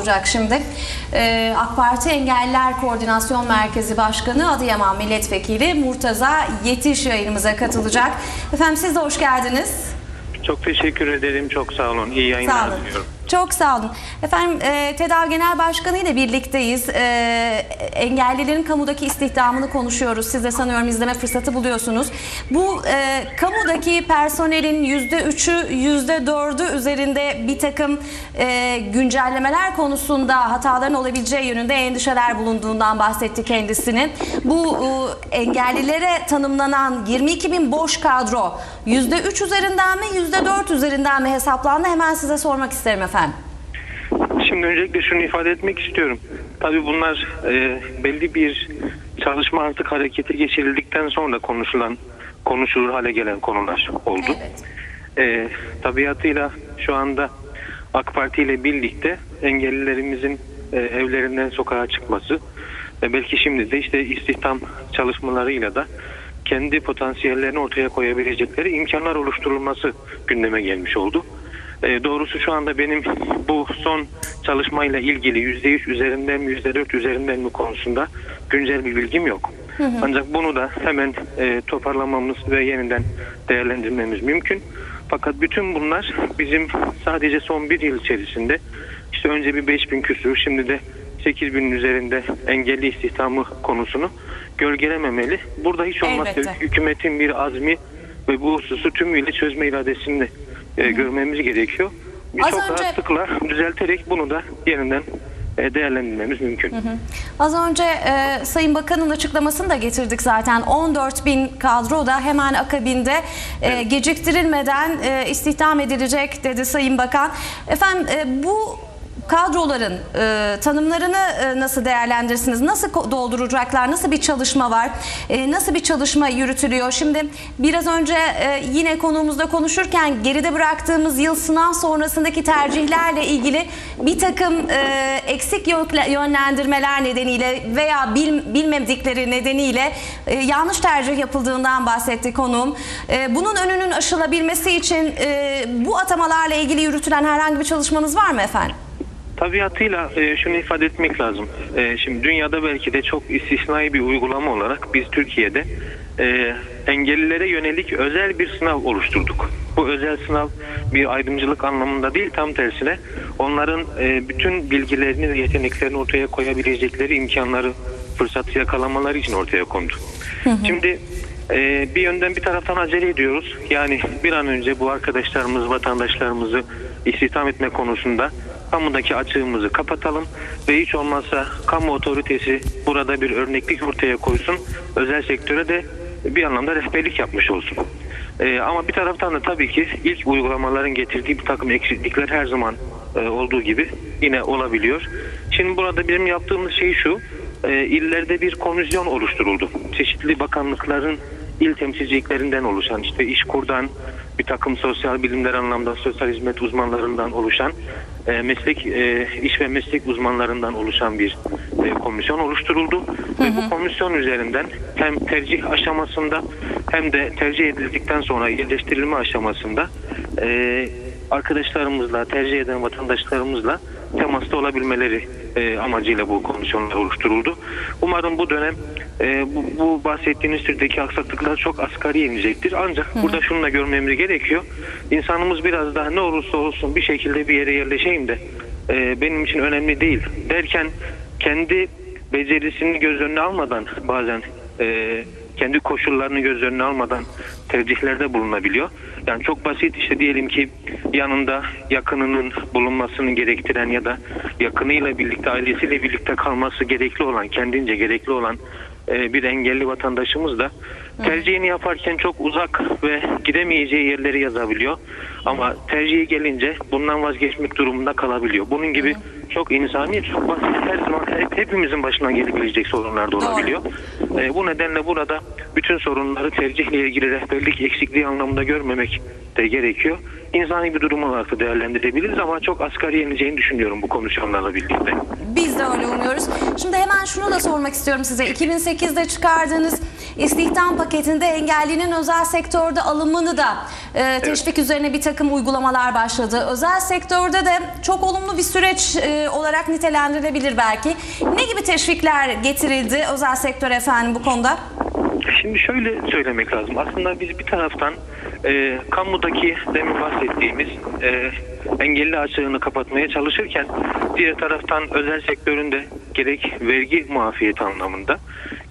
olacak şimdi. Ee, AK Parti Engelliler Koordinasyon Merkezi Başkanı Adıyaman Milletvekili Murtaza Yetiş yayınımıza katılacak. Efendim siz de hoş geldiniz. Çok teşekkür ederim. Çok sağ olun. İyi Sağ yayınlar olun. diliyorum. Çok sağ olun. Efendim e, TEDAV Genel Başkanı ile birlikteyiz. E, engellilerin kamudaki istihdamını konuşuyoruz. Siz de sanıyorum izleme fırsatı buluyorsunuz. Bu e, kamudaki personelin %3'ü %4'ü üzerinde bir takım e, güncellemeler konusunda hataların olabileceği yönünde endişeler bulunduğundan bahsetti kendisinin. Bu e, engellilere tanımlanan 22 bin boş kadro %3 üzerinden mi %4 üzerinden mi hesaplandı? Hemen size sormak isterim efendim. Şimdi öncelikle şunu ifade etmek istiyorum. Tabii bunlar e, belli bir çalışma artık harekete geçirildikten sonra konuşulan, konuşulur hale gelen konular oldu. Evet. E, tabiatıyla şu anda AK Parti ile birlikte engellilerimizin e, evlerinden sokağa çıkması ve belki şimdi de işte istihdam çalışmalarıyla da kendi potansiyellerini ortaya koyabilecekleri imkanlar oluşturulması gündeme gelmiş oldu. E, doğrusu şu anda benim bu son çalışmayla ilgili %3 üzerinden mi %4 üzerinden mi konusunda güncel bir bilgim yok. Ancak bunu da hemen e, toparlamamız ve yeniden değerlendirmemiz mümkün. Fakat bütün bunlar bizim sadece son bir yıl içerisinde işte önce bir 5000 küsur şimdi de 8000'in üzerinde engelli istihdamı konusunu gölgelememeli. Burada hiç olmazsa Elbette. hükümetin bir azmi ve bu hususu tümüyle çözme iradesini de e, görmemiz gerekiyor. Birçok önce- rahatlıkla düzelterek bunu da yeniden e, değerlendirmemiz mümkün. Az önce e, Sayın Bakan'ın açıklamasını da getirdik zaten. 14 bin kadro da hemen akabinde e, geciktirilmeden e, istihdam edilecek dedi Sayın Bakan. Efendim e, bu kadroların e, tanımlarını e, nasıl değerlendirirsiniz? Nasıl dolduracaklar? Nasıl bir çalışma var? E, nasıl bir çalışma yürütülüyor? Şimdi biraz önce e, yine konuğumuzda konuşurken geride bıraktığımız yıl sınav sonrasındaki tercihlerle ilgili bir takım e, eksik yönle- yönlendirmeler nedeniyle veya bil, bilmedikleri nedeniyle e, yanlış tercih yapıldığından bahsetti konuğum. E, bunun önünün aşılabilmesi için e, bu atamalarla ilgili yürütülen herhangi bir çalışmanız var mı efendim? Tabiatıyla e, şunu ifade etmek lazım. E, şimdi dünyada belki de çok istisnai bir uygulama olarak biz Türkiye'de e, engellilere yönelik özel bir sınav oluşturduk. Bu özel sınav bir ayrımcılık anlamında değil tam tersine onların e, bütün bilgilerini ve yeteneklerini ortaya koyabilecekleri imkanları fırsatı yakalamaları için ortaya kondu. Şimdi bir yönden bir taraftan acele ediyoruz. Yani bir an önce bu arkadaşlarımız, vatandaşlarımızı istihdam etme konusunda kamudaki açığımızı kapatalım ve hiç olmazsa kamu otoritesi burada bir örneklik ortaya koysun. Özel sektöre de bir anlamda rehberlik yapmış olsun. Ee, ama bir taraftan da tabii ki ilk uygulamaların getirdiği bir takım eksiklikler her zaman e, olduğu gibi yine olabiliyor. Şimdi burada bizim yaptığımız şey şu, e, illerde bir komisyon oluşturuldu. Çeşitli bakanlıkların il temsilciliklerinden oluşan işte işkurdan bir takım sosyal bilimler anlamda sosyal hizmet uzmanlarından oluşan e, meslek e, iş ve meslek uzmanlarından oluşan bir e, komisyon oluşturuldu ve bu komisyon üzerinden hem tercih aşamasında hem de tercih edildikten sonra yerleştirilme aşamasında e, arkadaşlarımızla tercih eden vatandaşlarımızla temasta olabilmeleri e, amacıyla bu komisyonlar oluşturuldu. Umarım bu dönem e, bu, bu bahsettiğiniz türdeki aksaklıklar çok asgari inecektir. Ancak burada şunu da görmemiz gerekiyor. İnsanımız biraz daha ne olursa olsun bir şekilde bir yere yerleşeyim de e, benim için önemli değil derken kendi becerisini göz önüne almadan bazen e, kendi koşullarını göz önüne almadan tercihlerde bulunabiliyor. Yani çok basit işte diyelim ki yanında yakınının bulunmasını gerektiren ya da yakınıyla birlikte ailesiyle birlikte kalması gerekli olan kendince gerekli olan e, bir engelli vatandaşımız da tercihini yaparken çok uzak ve gidemeyeceği yerleri yazabiliyor. Ama tercihi gelince bundan vazgeçmek durumunda kalabiliyor. Bunun gibi çok insani, çok basit hep, hepimizin başına gelebilecek sorunlar da olabiliyor. E, bu nedenle burada bütün sorunları tercihle ilgili rehberlik eksikliği anlamında görmemek de gerekiyor. İnsani bir durum olarak da değerlendirebiliriz ama çok asgari ineceğini düşünüyorum bu komisyonlarla birlikte. Biz de öyle umuyoruz. Şimdi hemen şunu da sormak istiyorum size. 2008'de çıkardığınız istihdam paketi paketinde engellinin özel sektörde alımını da e, teşvik üzerine bir takım uygulamalar başladı. Özel sektörde de çok olumlu bir süreç e, olarak nitelendirilebilir belki. Ne gibi teşvikler getirildi özel sektör efendim bu konuda? Şimdi şöyle söylemek lazım. Aslında biz bir taraftan e, kamudaki demin bahsettiğimiz e, engelli açığını kapatmaya çalışırken diğer taraftan özel sektöründe gerek vergi muafiyeti anlamında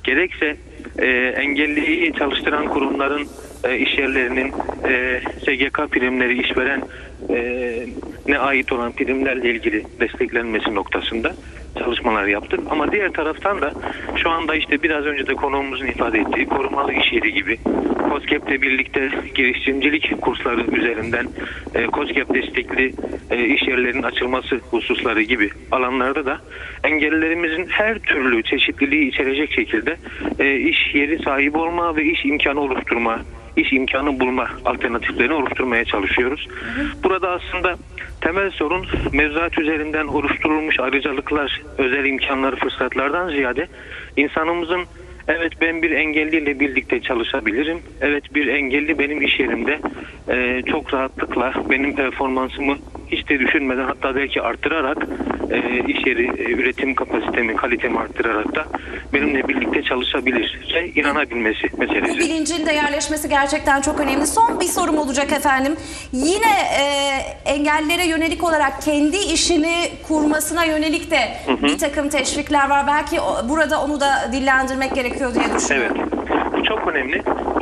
gerekse e, engelliyi çalıştıran kurumların e, işyerlerinin e, SGK primleri işveren e, ne ait olan primlerle ilgili desteklenmesi noktasında çalışmalar yaptık. Ama diğer taraftan da şu anda işte biraz önce de konuğumuzun ifade ettiği korumalı iş yeri gibi COSGAP'le birlikte girişimcilik kursları üzerinden e, COSGAP destekli e, iş yerlerinin açılması hususları gibi alanlarda da engellilerimizin her türlü çeşitliliği içerecek şekilde e, iş yeri sahibi olma ve iş imkanı oluşturma iş imkanı bulma alternatiflerini oluşturmaya çalışıyoruz. Burada aslında temel sorun mevzuat üzerinden oluşturulmuş ayrıcalıklar, özel imkanlar, fırsatlardan ziyade insanımızın evet ben bir engelliyle birlikte çalışabilirim. Evet bir engelli benim iş yerimde e, çok rahatlıkla benim performansımı hiç de düşünmeden hatta belki arttırarak e, iş yeri e, üretim kapasitemi, kalitemi arttırarak da benimle birlikte çalışabilir. Şey, inanabilmesi Bu meselesi. bilincin de yerleşmesi gerçekten çok önemli. Son bir sorum olacak efendim. Yine e, engellilere yönelik olarak kendi işini kurmasına yönelik de bir takım teşvikler var. Belki burada onu da dillendirmek gerekiyor diye düşünüyorum. Evet. Çok önemli.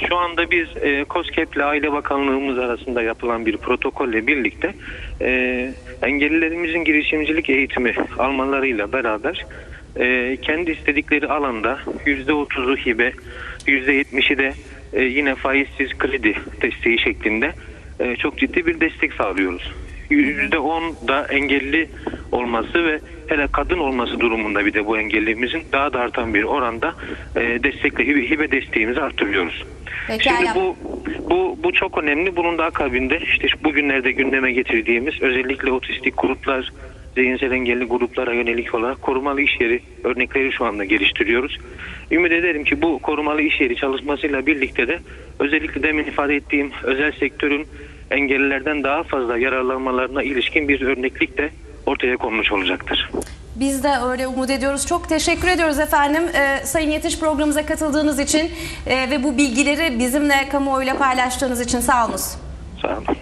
Şu anda biz e, COSGAP ile Aile Bakanlığımız arasında yapılan bir protokolle birlikte e, engellilerimizin girişimcilik eğitimi almalarıyla beraber e, kendi istedikleri alanda %30'u hibe, %70'i de e, yine faizsiz kredi desteği şeklinde e, çok ciddi bir destek sağlıyoruz. %10 da engelli olması ve hele kadın olması durumunda bir de bu engellimizin daha da artan bir oranda e, destekle hibe, hibe desteğimizi arttırıyoruz. Pekala. Şimdi bu bu bu çok önemli. Bunun da akabinde işte bugünlerde gündeme getirdiğimiz özellikle otistik gruplar, zihinsel engelli gruplara yönelik olarak korumalı iş yeri örnekleri şu anda geliştiriyoruz. Ümit ederim ki bu korumalı iş yeri çalışmasıyla birlikte de özellikle demin ifade ettiğim özel sektörün engellilerden daha fazla yararlanmalarına ilişkin bir örneklik de ortaya konmuş olacaktır. Biz de öyle umut ediyoruz. Çok teşekkür ediyoruz efendim. Ee, Sayın Yetiş programımıza katıldığınız için e, ve bu bilgileri bizimle kamuoyuyla paylaştığınız için sağ olunuz. Sağ olun.